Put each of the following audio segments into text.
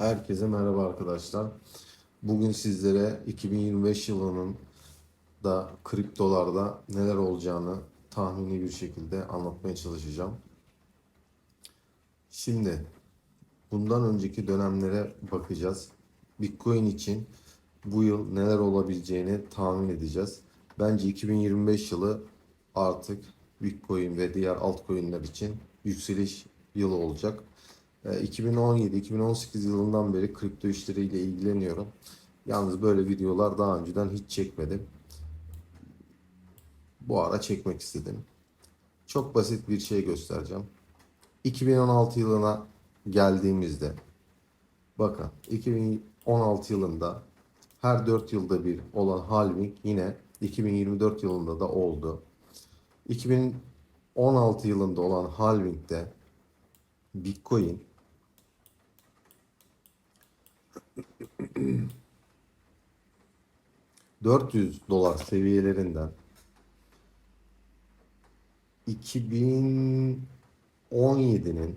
Herkese merhaba arkadaşlar. Bugün sizlere 2025 yılının da kriptolarda neler olacağını tahmini bir şekilde anlatmaya çalışacağım. Şimdi bundan önceki dönemlere bakacağız. Bitcoin için bu yıl neler olabileceğini tahmin edeceğiz. Bence 2025 yılı artık Bitcoin ve diğer altcoin'ler için yükseliş yılı olacak. 2017-2018 yılından beri kripto işleriyle ilgileniyorum. Yalnız böyle videolar daha önceden hiç çekmedim. Bu ara çekmek istedim. Çok basit bir şey göstereceğim. 2016 yılına geldiğimizde bakın 2016 yılında her 4 yılda bir olan halving yine 2024 yılında da oldu. 2016 yılında olan halvingde Bitcoin 400 dolar seviyelerinden 2017'nin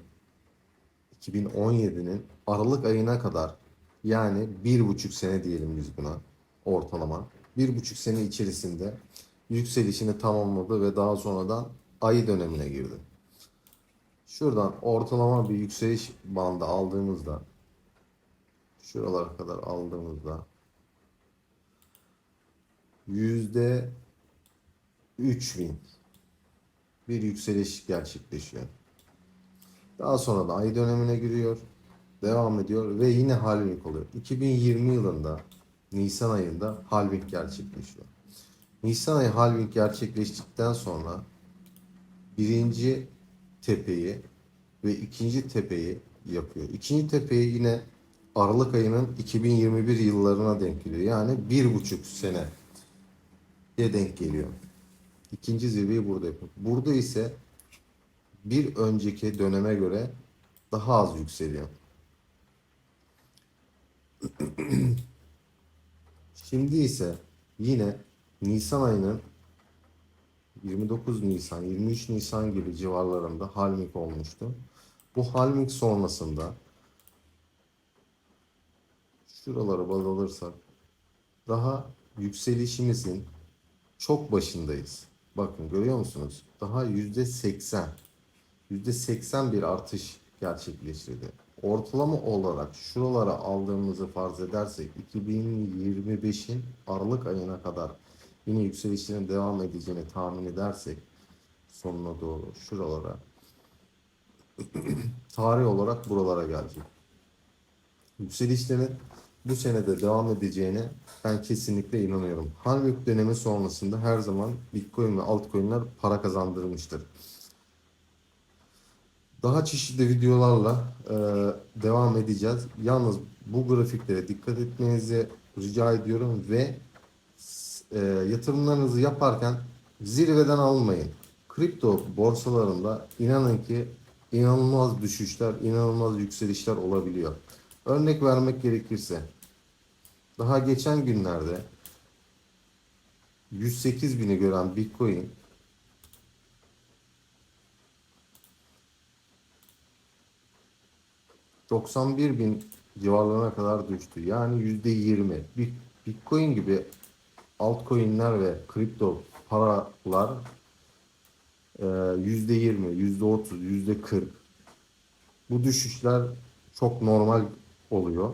2017'nin Aralık ayına kadar yani bir buçuk sene diyelim biz buna ortalama bir buçuk sene içerisinde yükselişini tamamladı ve daha sonradan ayı dönemine girdi. Şuradan ortalama bir yükseliş bandı aldığımızda şuralara kadar aldığımızda yüzde 3000 bir yükseliş gerçekleşiyor. Daha sonra da ay dönemine giriyor, devam ediyor ve yine halving oluyor. 2020 yılında Nisan ayında halving gerçekleşiyor. Nisan ayı halving gerçekleştikten sonra birinci tepeyi ve ikinci tepeyi yapıyor. İkinci tepeyi yine Aralık ayının 2021 yıllarına denk geliyor. Yani bir buçuk sene denk geliyor. İkinci zirveyi burada yapıyor. Burada ise bir önceki döneme göre daha az yükseliyor. Şimdi ise yine Nisan ayının 29 Nisan, 23 Nisan gibi civarlarında halving olmuştu. Bu halving sonrasında şuraları baz alırsak daha yükselişimizin çok başındayız. Bakın görüyor musunuz? Daha yüzde 80, yüzde 80 bir artış gerçekleştirdi. Ortalama olarak şuralara aldığımızı farz edersek 2025'in Aralık ayına kadar yine yükselişlerin devam edeceğini tahmin edersek sonuna doğru şuralara tarih olarak buralara gelecek. Yükselişlerin bu senede devam edeceğine ben kesinlikle inanıyorum. Halving dönemi sonrasında her zaman Bitcoin ve altcoin'ler para kazandırmıştır. Daha çeşitli videolarla e, devam edeceğiz. Yalnız bu grafiklere dikkat etmenizi rica ediyorum ve e, yatırımlarınızı yaparken zirveden almayın. Kripto borsalarında inanın ki inanılmaz düşüşler, inanılmaz yükselişler olabiliyor. Örnek vermek gerekirse daha geçen günlerde 108 bini gören Bitcoin ...91 bin civarlarına kadar düştü. Yani yüzde 20. Bitcoin gibi altcoin'ler ve kripto paralar yüzde 20, yüzde 30, yüzde 40 bu düşüşler çok normal oluyor.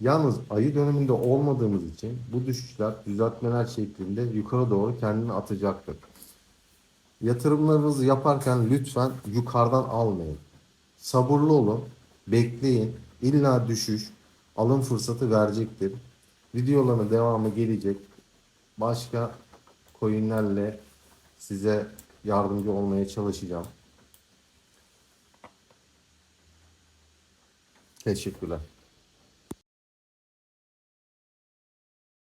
Yalnız ayı döneminde olmadığımız için bu düşüşler düzeltmeler şeklinde yukarı doğru kendini atacaktır. Yatırımlarınızı yaparken lütfen yukarıdan almayın. Sabırlı olun, bekleyin. İlla düşüş alım fırsatı verecektir. Videoların devamı gelecek. Başka coinlerle size yardımcı olmaya çalışacağım. Teşekkürler.